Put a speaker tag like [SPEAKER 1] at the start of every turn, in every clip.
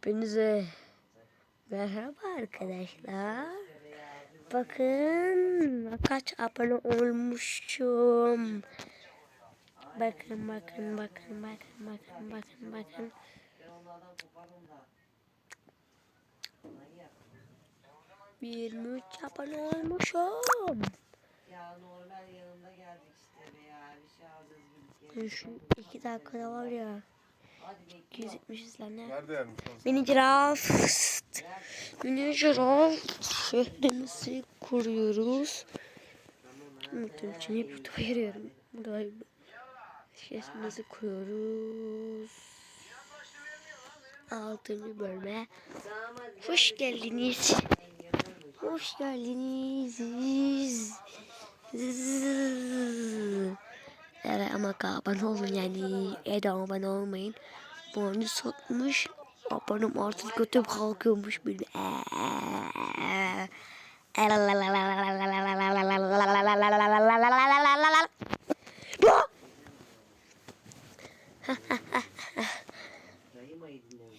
[SPEAKER 1] Hepinize merhaba arkadaşlar. Bakın kaç abone olmuşum. Bakın bakın bakın bakın bakın bakın bakın. Yirmi üç abone olmuşum.
[SPEAKER 2] Ya normal yanında geldik işte be ya. Bir şey alacağız
[SPEAKER 1] Şu iki dakikada var ya.
[SPEAKER 2] Hadi bekle.
[SPEAKER 1] 270 izlenme.
[SPEAKER 3] Nerede orası?
[SPEAKER 1] Mini giraf. Mini giraf. Şehrimizi kuruyoruz. Unuttum için hep YouTube'a giriyorum. Burada şehrimizi kuruyoruz. Altıncı bölme.
[SPEAKER 2] Tamam hadi.
[SPEAKER 1] Hoş geldiniz. Hoş geldiniz. Evet ama abone olun yani. De abone olmayın. Bu onu satmış. Abonem artık götüm kalkıyormuş
[SPEAKER 2] dinlemiyor.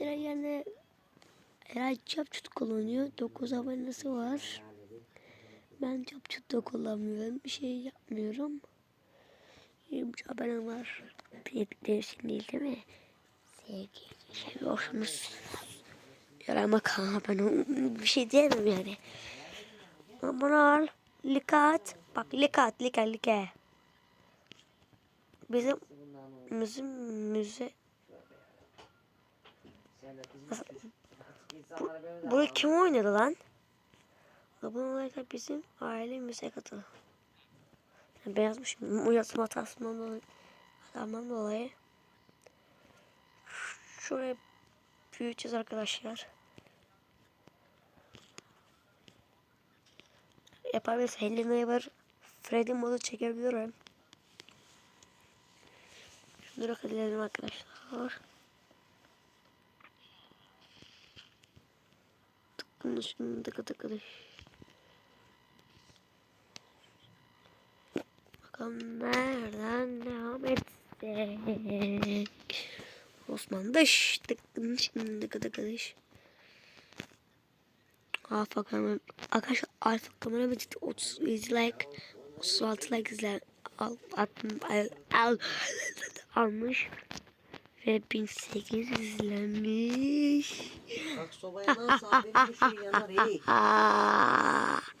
[SPEAKER 1] Eray yani Eray çapçut kullanıyor. 9 abonesi var. Ben çapçut da kullanmıyorum. Bir şey yapmıyorum. Yumca haberim var. Birlikte değil değil mi? Sevgili seviyorsunuz. Yarama kan ben bir şey diyemem yani. Amaral, likat. Bak likat, likat, likat. Bizim müze müze
[SPEAKER 2] bu,
[SPEAKER 1] bunu kim oynadı lan? Abone olarak bizim aile katıldı. Yani ben yazmışım. Bu yazma hatasından dolayı. Hatamdan dolayı. Şuraya büyüteceğiz arkadaşlar. Yapabiliriz. Hello Neighbor Freddy modu çekebiliyorum. Şunları kadedelim arkadaşlar. Tıkını şunu tıkı tıkı tık. Nereden devam etsek. Osman dış tıkı tıkı dış. Alfa kamera. Arkadaşlar alfa kamera bitti 30 like 36 like izler al, al, al, al, almış ve 1800 izlenmiş.
[SPEAKER 2] Bak sobaya nasıl abi bir şey yanar ey.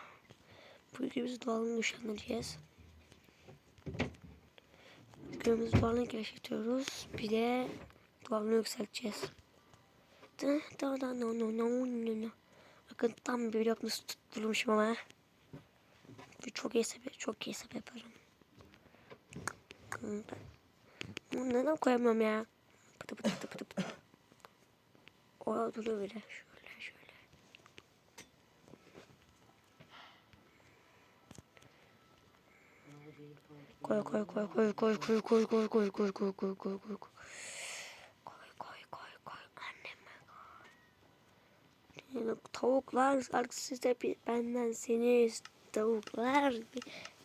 [SPEAKER 1] Bu ülkemizi doğalını güçlendireceğiz. Ülkemizi doğalını geliştiriyoruz. Bir de doğalını yükselteceğiz. Da da da no no no no no. Bakın tam bir blok nasıl tutturmuşum ama. Çok iyi sebep, çok iyi sebep yaparım. Bunu neden koyamıyorum ya? Pıtı pıtı pıtı pıtı pıtı. O duruyor böyle. Şöyle şöyle. Koy koy koy koy koy koy koy koy koy koy koy koy koy koy koy. Tavuklar de bir- benden seni tavuklar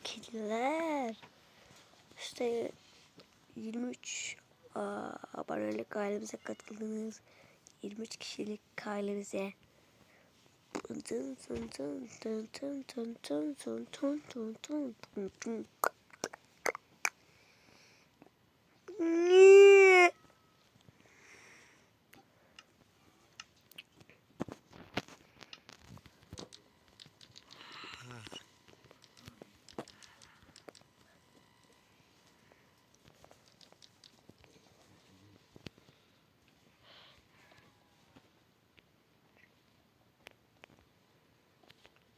[SPEAKER 1] kediler. İşte 23 aa, abonelik ailemize katıldınız. 23 kişilik ailemize. Tın tın tın tın tın tın tın tın tın tın tın tın tın tın. Niye?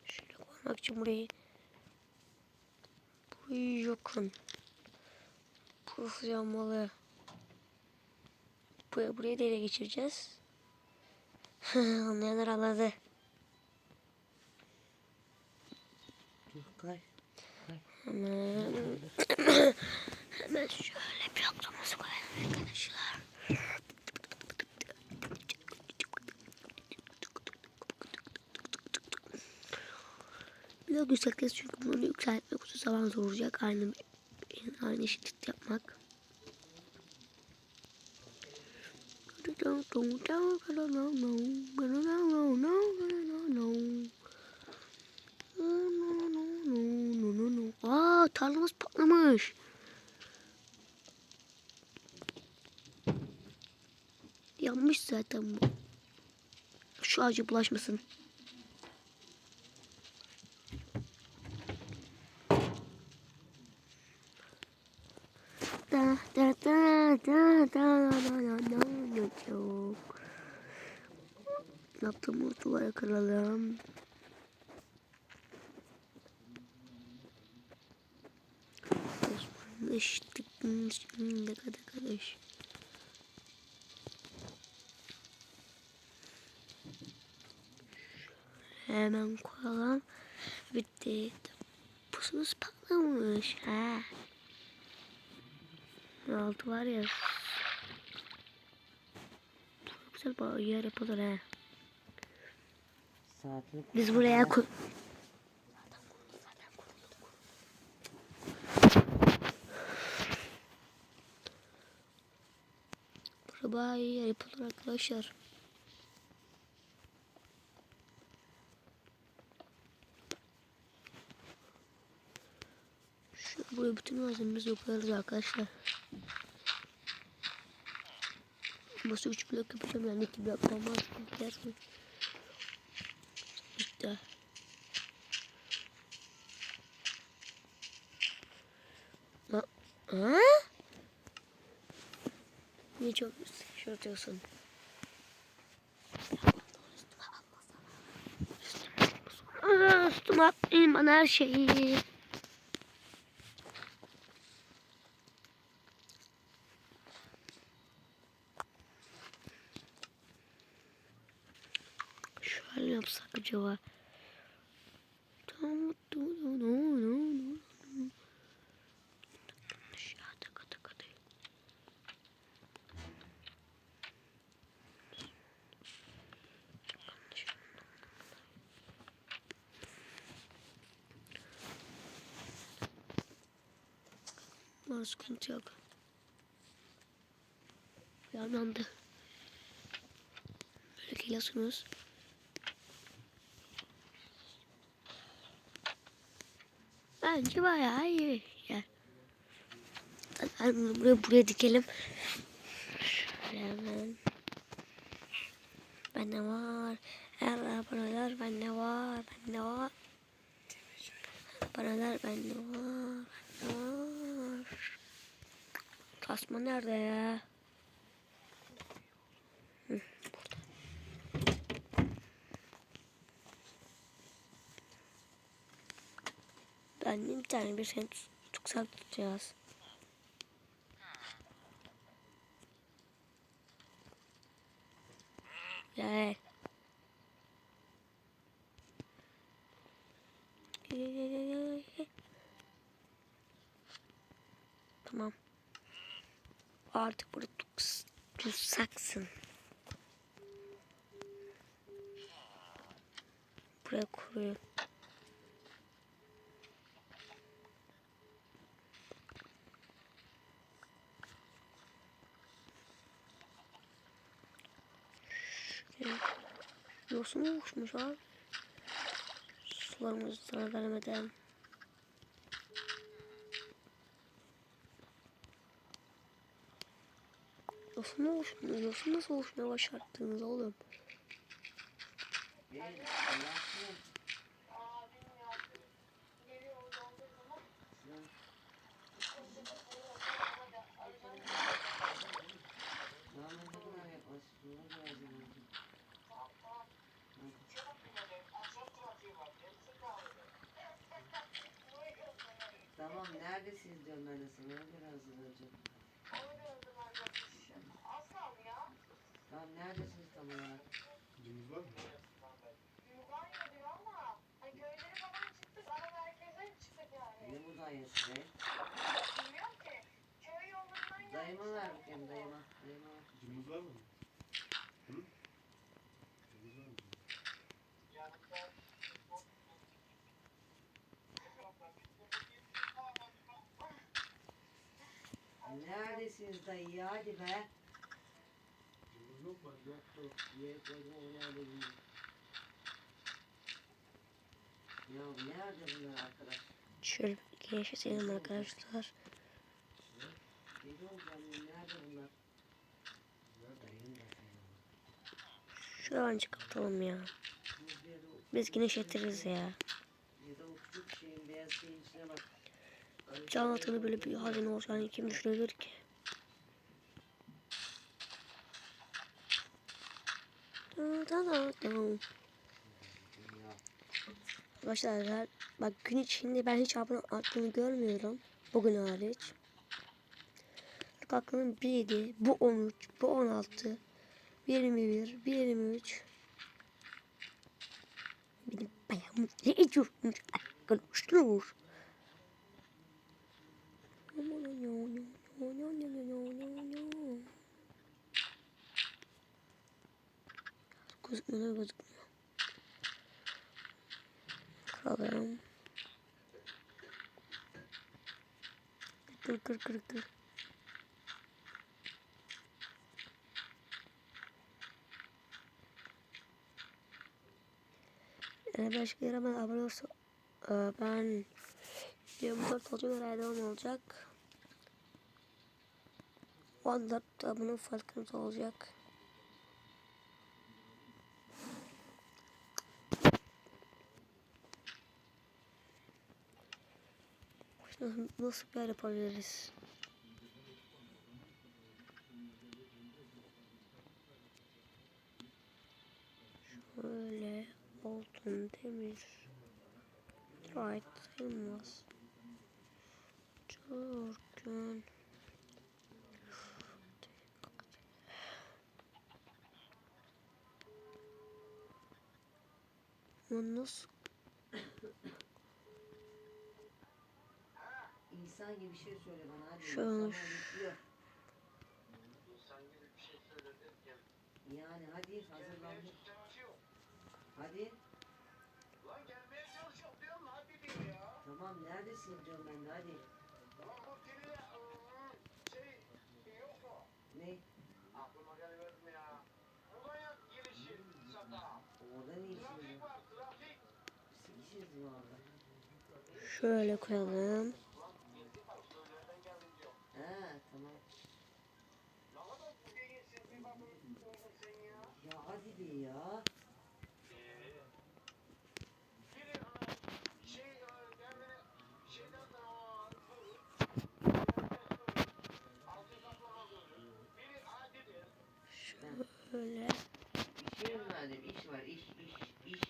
[SPEAKER 1] Şöyle koymak için burayı burayı yakın. Burası yanmalı. Buraya, burayı da ele geçireceğiz. Anlayanlar anladı.
[SPEAKER 2] Dur kay.
[SPEAKER 1] Hemen, hemen şöyle bloklaması koyalım yükselteceğiz çünkü bunu yükseltmek uzun zaman zor olacak. Aynı aynı eşitlik yapmak. Aa tarlamız patlamış. Yanmış zaten bu. Şu ağaca bulaşmasın. Da da da da da da da da da çok. Yaptığımız duvara kıralım. Osmanlıçtık. Ne kadar karış. Hemen koyalım. Bitti. Pusunuz patlamış. Ha. Altı var ya. Çok güzel bir yer yapılır ha.
[SPEAKER 2] Saatini
[SPEAKER 1] Biz buraya koy... Buraya yer yapılır arkadaşlar. Şu buraya bütün malzememizi koyarız arkadaşlar. Nasıl 3 blok yapacağım yani 2 blok olmaz. Gider mi? İşte. Ha? Ha? Niye çok atıyorsun? Aa, Üstüme atmayın bana her şeyi. Şöyle yapsak acaba? Tamam, dur, dur, dur, dur, dur. Aşağı tıkı tıkı tıkı. Var sıkıntı yok. Yanlandı. Böyle geliyorsunuz. Bence bayağı iyi. Yani. Ben buraya, buraya dikelim. Şöyle hemen. Bende var. Her paralar bende var. Bende var. Paralar bende var. Bende var. Tasma nerede ya? Hı, burada. Ben de bir tane bir tut- tutsak tutacağız. Tamam. Artık burada tuts- tutsaksın. Buraya kuruyor. Burası mı uçmuş abi? Sularımızı sana vermeden. Nasıl ne uçmuş? Nasıl nasıl uçmaya başardınız oğlum?
[SPEAKER 2] neredesiniz diyorum ben de sana. Ona göre hazırlanacağım. Ona göre hazırlanacakmışım. Aslan ya. Tamam neredesiniz
[SPEAKER 3] tam olarak? Dümüz var mı?
[SPEAKER 4] Mudanya diyor ama. Hani köyleri falan çıktık. Ana merkeze çıktık yani.
[SPEAKER 2] Ne Mudanya'sı be?
[SPEAKER 4] Bilmiyorum ki. Köy yolundan
[SPEAKER 2] Dayıma ver bakayım dayıma. Dayıma.
[SPEAKER 3] Dümüz var mı?
[SPEAKER 2] Neredesiniz dayı ya hadi be.
[SPEAKER 3] Yok mu?
[SPEAKER 2] Yoktu. Yere koydum onu bilmiyorum. Ya nerede bunlar arkadaş?
[SPEAKER 1] Şöyle genişletelim arkadaşlar.
[SPEAKER 2] Da
[SPEAKER 1] Şuradan çıkartalım ya. Biz genişletiriz ya.
[SPEAKER 2] Ya bak.
[SPEAKER 1] Can atını böyle bir halin olacağını kim düşünebilir ki? Arkadaşlar bak gün içinde ben hiç abone arttığını görmüyorum. Bugün hariç. Bak aklımın 1 7, bu 13, bu 16, 21, 23. Benim bayağı ne ediyormuş arkadaşlar. Gözükmüyor gözükmüyor. Kıralım. Kır kır kır kır. Eğer başka yere ben abone olursa e, ben 24 olacak herhalde 10 olacak. 14 abone farkımız olacak. Nasıl, bir yer yapabiliriz? Şöyle altın demir. Right sayılmaz. Çorkun. Ama nasıl?
[SPEAKER 2] İnsan gibi bir şey söyle bana hadi. İnsanlar bekliyor. Yani hadi hazırlandık. Hadi.
[SPEAKER 5] Lan gelmeye çalışıyorum diyorum hadi diyor ya.
[SPEAKER 2] Tamam neredesin diyorum ben de hadi.
[SPEAKER 5] Lan bu şey yok mu?
[SPEAKER 2] Ne?
[SPEAKER 5] Aklıma gelmedi mi ya? Mudanya girişi sata.
[SPEAKER 2] Orada ne işin
[SPEAKER 5] Trafik
[SPEAKER 2] var?
[SPEAKER 5] trafik.
[SPEAKER 2] Sıkışırız mı orada?
[SPEAKER 1] Şöyle koyalım.
[SPEAKER 5] Adidir.
[SPEAKER 1] Şöyle.
[SPEAKER 2] Şey verdim? İş var iş iş iş.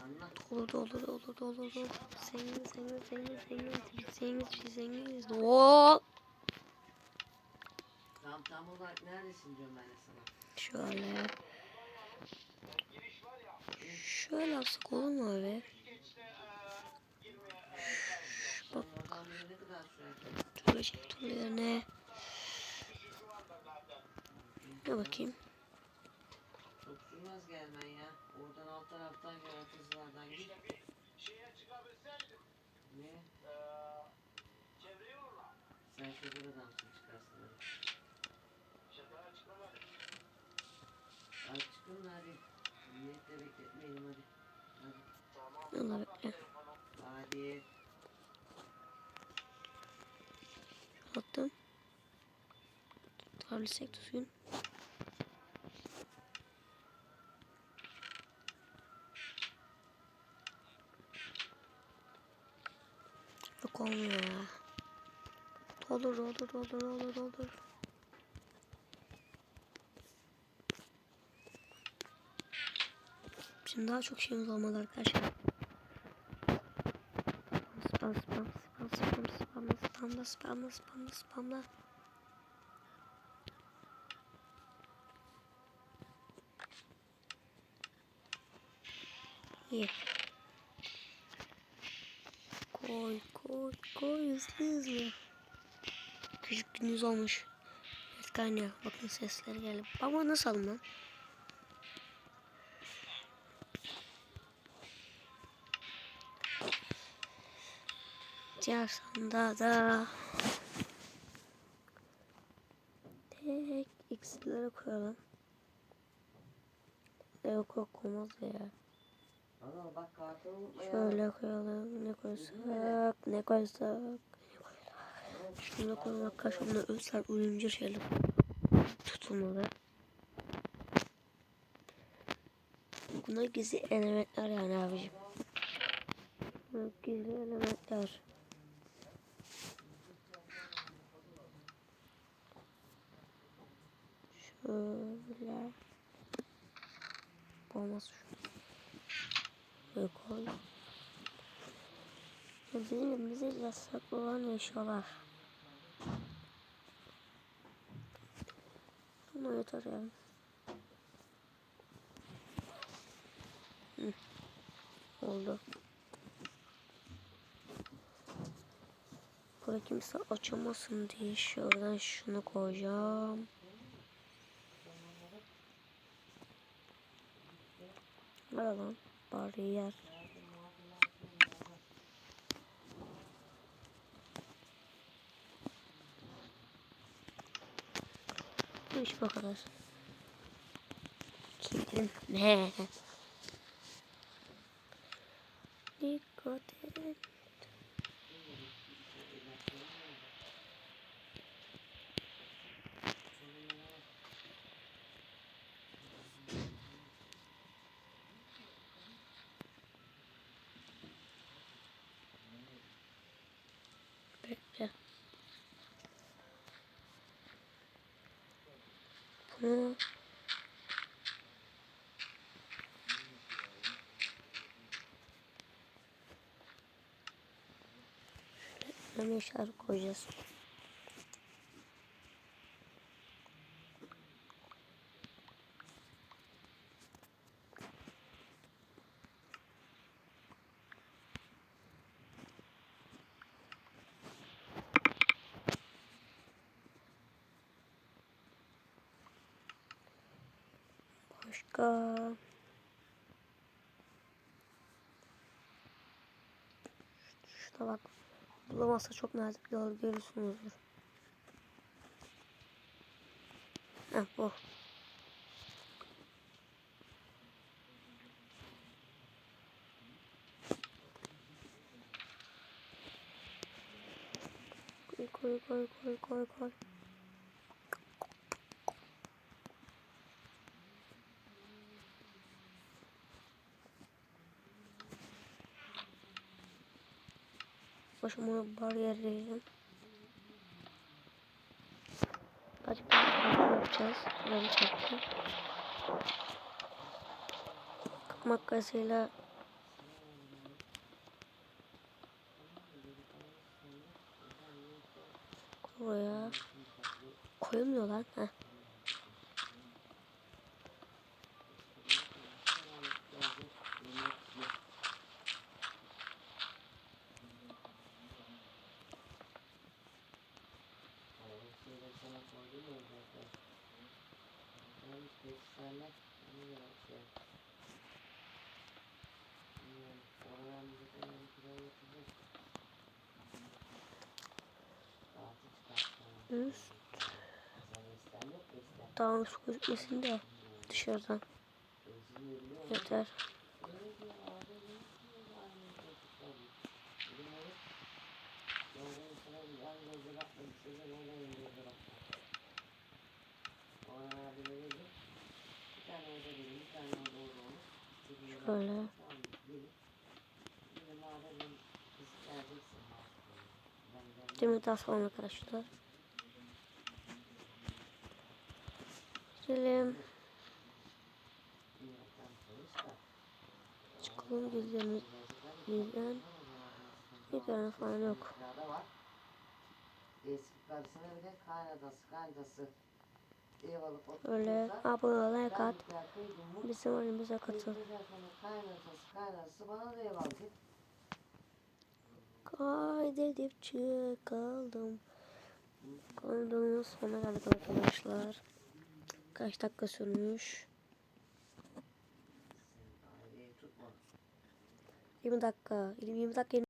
[SPEAKER 2] Anlat.
[SPEAKER 1] Olur olur olur olur olur. Zengin zengin zengin zengin zengin zengin zengin. Oo!
[SPEAKER 2] Tam tam olarak neredesin diyorum ben de sana.
[SPEAKER 1] Şöyle.
[SPEAKER 5] Giriş var ya.
[SPEAKER 1] Şöyle yapsak olur mu abi?
[SPEAKER 5] Çalışıyor.
[SPEAKER 2] Bak. Oradan buraya ne
[SPEAKER 1] ne? Bakayım.
[SPEAKER 2] Sürmez gelmen ya. Oradan alt taraftan gel ortasılardan git.
[SPEAKER 5] Şeye çıkabilseydim.
[SPEAKER 2] Ne?
[SPEAKER 5] E, çevre yoluna.
[SPEAKER 2] Sen şoför adamsın çıkarsın hadi.
[SPEAKER 5] Şefere çıkamadım.
[SPEAKER 2] Hadi çıkın hadi. Niyetle bekletmeyelim. Hadi.
[SPEAKER 5] Kapat
[SPEAKER 1] bekle.
[SPEAKER 2] Hadi.
[SPEAKER 1] Attım. Tarlısek düzgün. Yok olmuyor ya. Doldur doldur doldur doldur doldur. Şimdi daha çok şeyimiz olmalı arkadaşlar. Spamla spamla spamla spamla. İyi. Koy koy koy hızlı hızlı. Küçük gündüz olmuş. Evet kaynıyor. Bakın sesler geldi. Baba nasıl alın lan? Diğer da tek x'lere koyalım. Yok olmaz ya. Şöyle koyalım. Ne koysak? Ne koysak? Şunu koymak karşımda ölsel ölümcül şeyler tutulmalı. Bunlar gizli elementler yani abicim. Bunlar gizli elementler. Şöyle. Olmaz şu. Koy. Ya Bizim elimizde yasak olan eşyalar. Bunu yeter ya. Hı. Oldu. Buraya kimse açamasın diye şuradan şunu koyacağım. Ver lan bariyer. Bu iş bu kadar. Kildim. Ne? Dikkat. Bunu Şöyle işaret koyacağız. Şuna bak. Bulamazsa çok nazik yol görürsünüzdür. Heh bu. Koy koy koy koy koy koy. Başıma bariyerleyelim. Başka bir şey yapacağız. Böyle çekti. Makasıyla Buraya koyulmuyor lan. Heh.
[SPEAKER 2] Şeyde sana koydum ya zaten. Ben işte senle onu yapacağım. Bilmiyorum. Oradan bize de yani kilo yapacak. Altı çıkarttım.
[SPEAKER 1] Üst
[SPEAKER 2] Sen isten yok ya isten.
[SPEAKER 1] dağınık gözükmesin de dışarıdan
[SPEAKER 2] Özünü biliyor musun?
[SPEAKER 1] yeter.
[SPEAKER 2] Öyle diyor abi. Ne diyor aynı çocuklar? Bunları Doğru insana bir an gözü bakma bir şeyler olayım gözü bakma. Ona abi ne dedi? Bir tane orada dedi, bir tane orada orada olur. Dedi,
[SPEAKER 1] Şöyle.
[SPEAKER 2] Tamam dedi. Dedim abi ben kız geleceksin artık dedi. Ben de
[SPEAKER 1] Demir daha sonra arkadaşlar.
[SPEAKER 2] Da.
[SPEAKER 1] Çıkalım gizlerimiz. Gizlen. Bir tane falan yok. Öyle abone like at. Bizim oyunumuza katıl. Kaydedip çıkalım. Kaydımız sona geldik arkadaşlar. Kaç dakika sürmüş?
[SPEAKER 2] Aileyi tutma.
[SPEAKER 1] 20 dakika. 20 dakika